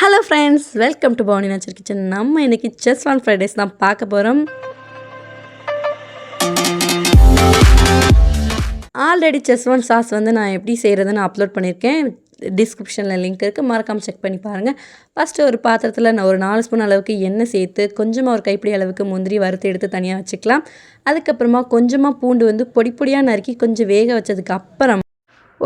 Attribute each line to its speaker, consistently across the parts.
Speaker 1: Hello friends welcome to Pavuni nature kitchen நம்ம இன்னைக்கு chess one Fridays தான் பார்க்க போகிறோம் ஆல்ரெடி செஸ் ஒன் சாஸ் வந்து நான் எப்படி செய்கிறதுன்னு அப்லோட் பண்ணியிருக்கேன். டிஸ்கிரிப்ஷனில் லிங்க் இருக்குது மறக்காமல் செக் பண்ணி பாருங்கள் ஃபஸ்ட்டு ஒரு பாத்திரத்தில் நான் ஒரு நாலு ஸ்பூன் அளவுக்கு எண்ணெய் சேர்த்து கொஞ்சமாக ஒரு கைப்பிடி அளவுக்கு முந்திரி வறுத்து எடுத்து தனியாக வச்சுக்கலாம். அதுக்கப்புறமா கொஞ்சமாக பூண்டு வந்து பொடி பொடியாக நறுக்கி கொஞ்சம் வேக வச்சதுக்கு அப்புறம்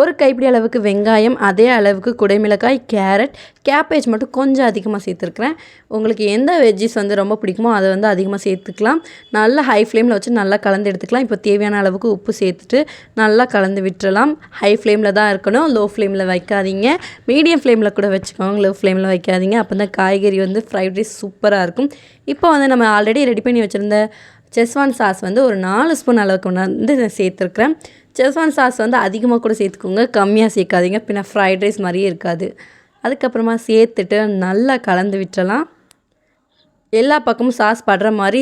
Speaker 1: ஒரு கைப்பிடி அளவுக்கு வெங்காயம் அதே அளவுக்கு குடைமிளகாய் கேரட் கேப்பேஜ் மட்டும் கொஞ்சம் அதிகமாக சேர்த்துருக்குறேன். உங்களுக்கு எந்த வெஜ்ஜிஸ் வந்து ரொம்ப பிடிக்குமோ அதை வந்து அதிகமாக சேர்த்துக்கலாம். நல்லா ஹை ஃப்ளேமில் வச்சு நல்லா கலந்து எடுத்துக்கலாம். இப்போ தேவையான அளவுக்கு உப்பு சேர்த்துட்டு நல்லா கலந்து விட்டுறலாம். ஹை ஃப்ளேமில் தான் இருக்கணும். லோ ஃப்ளேமில் வைக்காதீங்க மீடியம் ஃப்ளேமில் கூட வச்சுக்கோங்க. லோ ஃப்ளேமில் வைக்காதீங்க. அப்போ தான் காய்கறி வந்து ஃப்ரைட் ரைஸ் சூப்பராக இருக்கும். இப்போ வந்து நம்ம ஆல்ரெடி ரெடி பண்ணி வச்சுருந்த செஸ்வான் சாஸ் வந்து ஒரு நாலு ஸ்பூன் அளவுக்கு வந்து சேர்த்துருக்குறேன். செஸ்வான் சாஸ் வந்து அதிகமாக கூட சேர்த்துக்கோங்க. கம்மியாக சேர்க்காதீங்க. பின்ன ஃப்ரைட் ரைஸ் மாதிரியே இருக்காது. அதுக்கப்புறமா சேர்த்துட்டு நல்லா கலந்து விட்டுறலாம். எல்லா பக்கமும் சாஸ் படுற மாதிரி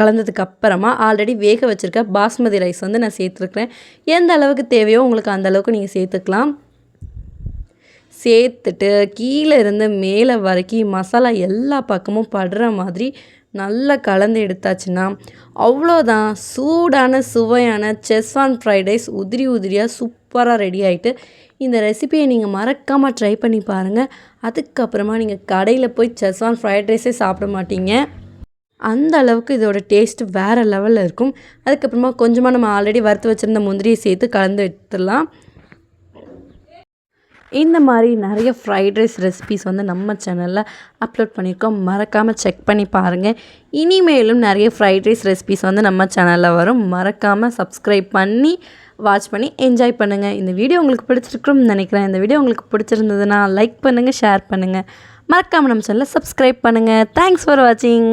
Speaker 1: கலந்ததுக்கு அப்புறமா ஆல்ரெடி வேக வச்சுருக்க பாஸ்மதி ரைஸ் வந்து நான் சேர்த்துருக்குறேன். எந்த அளவுக்கு தேவையோ உங்களுக்கு அந்த அளவுக்கு நீங்கள் சேர்த்துக்கலாம். சேர்த்துட்டு கீழே இருந்து மேலே வரைக்கும் மசாலா எல்லா பக்கமும் படுற மாதிரி நல்லா கலந்து எடுத்தாச்சுன்னா அவ்வளோதான். சூடான சுவையான செஸ்வான் ஃப்ரைட் ரைஸ் உதிரி உதிரியாக சூப்பராக ரெடி ஆகிட்டு இந்த ரெசிபியை நீங்கள் மறக்காமல் ட்ரை பண்ணி பாருங்கள் அதுக்கப்புறமா நீங்கள் கடையில் போய் செஸ்வான் ஃப்ரைட் ரைஸே சாப்பிட மாட்டீங்க. அந்த அளவுக்கு இதோட டேஸ்ட்டு வேறு லெவலில் இருக்கும். அதுக்கப்புறமா கொஞ்சமாக நம்ம ஆல்ரெடி வறுத்து வச்சுருந்த முந்திரியை சேர்த்து கலந்து எடுத்துடலாம். இந்த மாதிரி நிறைய ஃப்ரைட் ரைஸ் ரெசிபிஸ் வந்து நம்ம சேனலில் அப்லோட் பண்ணியிருக்கோம். மறக்காமல் செக் பண்ணி பாருங்கள் இனிமேலும் நிறைய ஃப்ரைட் ரைஸ் ரெசிபிஸ் வந்து நம்ம சேனலில் வரும். மறக்காமல் சப்ஸ்கிரைப் பண்ணி வாட்ச் பண்ணி என்ஜாய் பண்ணுங்கள் இந்த வீடியோ உங்களுக்கு பிடிச்சிருக்குன்னு நினைக்கிறேன். இந்த வீடியோ உங்களுக்கு பிடிச்சிருந்ததுன்னா லைக் பண்ணுங்கள் ஷேர் பண்ணுங்கள் மறக்காமல் நம்ம சேனலில் சப்ஸ்கிரைப் பண்ணுங்கள் தேங்க்ஸ் ஃபார் வாட்சிங்